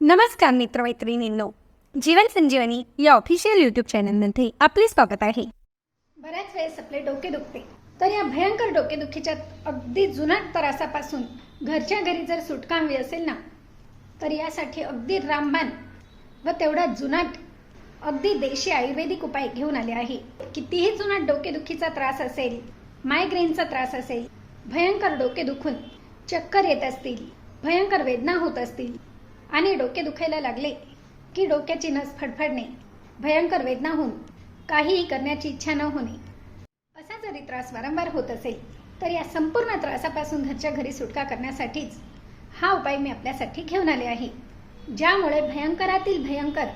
नमस्कार मित्रमैत्रिणींनो जीवन संजीवनी या official YouTube चॅनलमध्ये आपले स्वागत आहे. बऱ्याच वेळेस आपले डोके दुखते तर या भयंकर डोकेदुखीच्या अगदी जुनाट त्रासापासून घरच्या घरी जर सुटका हवी असेल ना तर यासाठी अगदी रामबाण व तेवढा जुनाट अगदी देशी आयुर्वेदिक उपाय घेऊन आले आहे. कितीही जुनाट डोकेदुखीचा त्रास असेल मायग्रेनचा त्रास असेल भयंकर डोके दुखून चक्कर येत असतील भयंकर वेदना होत असतील आणि डोके दुखायला लागले की डोक्याची नस फडफडणे भयंकर वेदना होऊन काहीही करण्याची इच्छा न होणे. असा जरी त्रास वारंवार होत असेल तर या संपूर्ण त्रासापासून घरच्या घरी सुटका करण्यासाठीच हा उपाय मी आपल्यासाठी घेऊन आले आहे. ज्यामुळे भयंकरातील भयंकर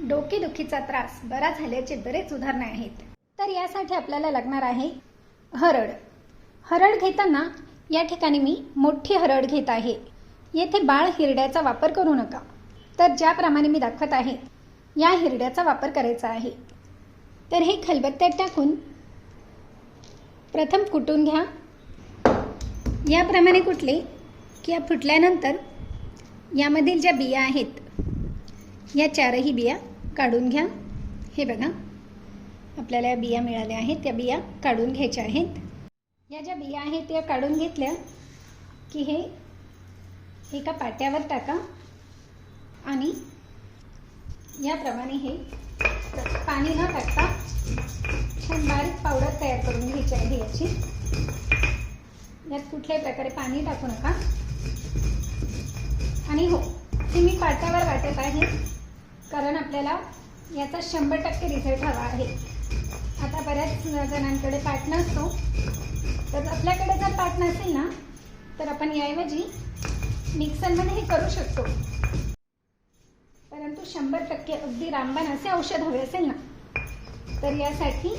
डोकेदुखीचा त्रास बरा झाल्याचे बरेच उदाहरणे आहेत. तर यासाठी आपल्याला लागणार आहे हरड. हरड घेताना या ठिकाणी मी मोठी हरड घेत आहे. येथे बाळ हिरड्याचा वापर करू नका. तर ज्याप्रमाणे मी दाखवत आहे या हिरड्याचा वापर करायचा आहे. तर हे खलबत्त्यात टाकून प्रथम कुटून घ्या. याप्रमाणे कुटले की या फुटल्यानंतर यामधील ज्या बिया आहेत या चारही बिया काढून घ्या. हे बघा. आपल्याला या बिया मिळाल्या आहेत. त्या बिया काढून घ्यायच्या आहेत. या ज्या बिया आहेत त्या काढून घेतल्या की हे एका पाट्यावर टाका आणि याप्रमाणे हे पाणी न टाकता छान बारीक पावडर तयार करून घ्यायची आहे याची यात कुठल्याही प्रकारे पाणी टाकू नका. आणि हो हे मी पाट्यावर वाटत आहे कारण आपल्याला याचा शंभर टक्के रिझल्ट हवा आहे. आता बऱ्याच जणांकडे पाट नसतो. तर आपल्याकडे जर पाट नसेल ना तर आपण याऐवजी मिक्सरमध्ये हे करू शकतो. परंतु शंभर टक्के अगदी रामबाण असे औषध हवे असेल ना तर यासाठी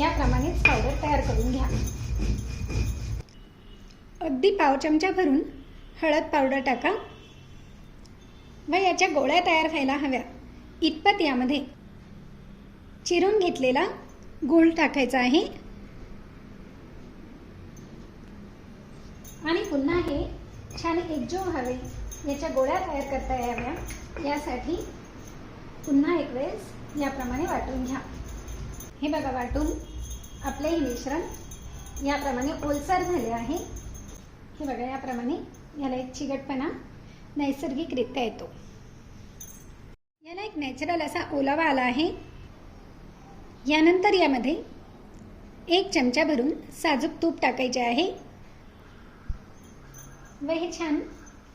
याप्रमाणेच पावडर तयार करून घ्या. अगदी पाव चमचा भरून हळद पावडर टाका व याच्या गोळ्या तयार व्हायला हव्या. इतपत यामध्ये चिरून घेतलेला गूळ टाकायचा आहे. आणि पुन्हा हे छान एकजीव व्हावे. याच्या गोळ्या तयार करता याव्या. यासाठी पुन्हा एक वेळेस याप्रमाणे वाटून घ्या. हे बघा वाटून आपले हे मिश्रण याप्रमाणे ओलसर झाले आहे. हे बघा याप्रमाणे याला एक चिकटपणा नैसर्गिकरित्या येतो. याला एक नॅचरल असा ओलावा आला आहे. यानंतर यामध्ये एक चमचा भरून साजूक तूप टाकायचे आहे. व हे छान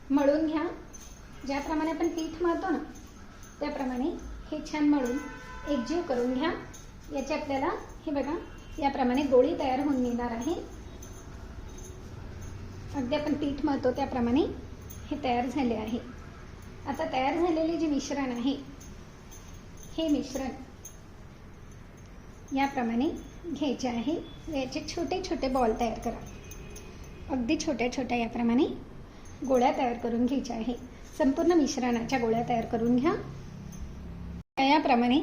मळून घ्या. ज्याप्रमाणे आपण पीठ मळतो ना त्याप्रमाणे हे छान मळून एकजीव करून घ्या. याची आपल्याला हे बघा याप्रमाणे गोळी तयार होऊन मिळणार आहे. अगदी आपण पीठ मळतो त्याप्रमाणे हे तयार झाले आहे. आता तयार झालेले जे मिश्रण आहे हे मिश्रण याप्रमाणे घ्यायचे आहे. याचे छोटे छोटे बॉल तयार करा. अगदी छोट्या छोट्या याप्रमाणे गोळ्या तयार करून घ्यायच्या आहे. संपूर्ण मिश्रणाच्या गोळ्या तयार करून घ्या. याप्रमाणे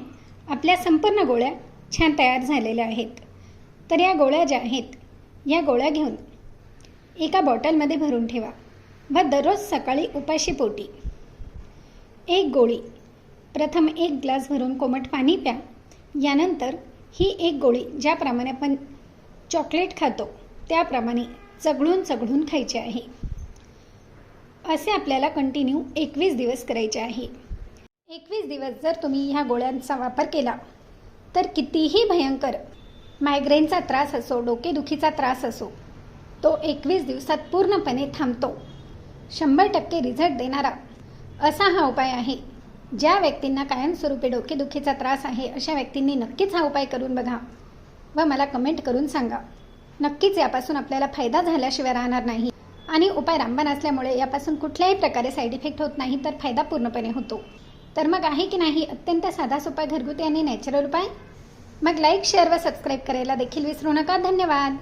आपल्या संपूर्ण गोळ्या छान तयार झालेल्या आहेत. तर या गोळ्या ज्या आहेत या गोळ्या घेऊन एका बॉटलमध्ये भरून ठेवा. व दररोज सकाळी उपाशी पोटी. एक गोळी. प्रथम एक ग्लास भरून कोमट पाणी प्या. यानंतर ही एक गोळी ज्याप्रमाणे आपण चॉकलेट खातो त्याप्रमाणे चघळून चघळून खायचे आहे. असे आपल्याला कंटिन्यू एकवीस दिवस करायचे आहे. एकवीस दिवस जर तुम्ही ह्या गोळ्यांचा वापर केला तर कितीही भयंकर मायग्रेनचा त्रास असो डोकेदुखीचा त्रास असो तो एकवीस दिवसात पूर्णपणे थांबतो. शंभर टक्के रिझल्ट देणारा असा हा उपाय आहे. ज्या व्यक्तींना कायमस्वरूपी डोकेदुखीचा त्रास आहे अशा व्यक्तींनी नक्कीच हा उपाय करून बघा व मला कमेंट करून सांगा. नक्कीच यापासून आपल्याला फायदा झाल्याशिवाय राहणार नाही आणि उपाय रामबाण असल्यामुळे यापासून कुठल्याही प्रकारे साईड इफेक्ट होत नाही तर फायदा पूर्णपणे होतो. तर मग आहे की नाही अत्यंत साधा सोपा घरगुती आणि नॅचरल उपाय? मग लाईक शेअर व सबस्क्राईब करायला देखील विसरू नका. धन्यवाद.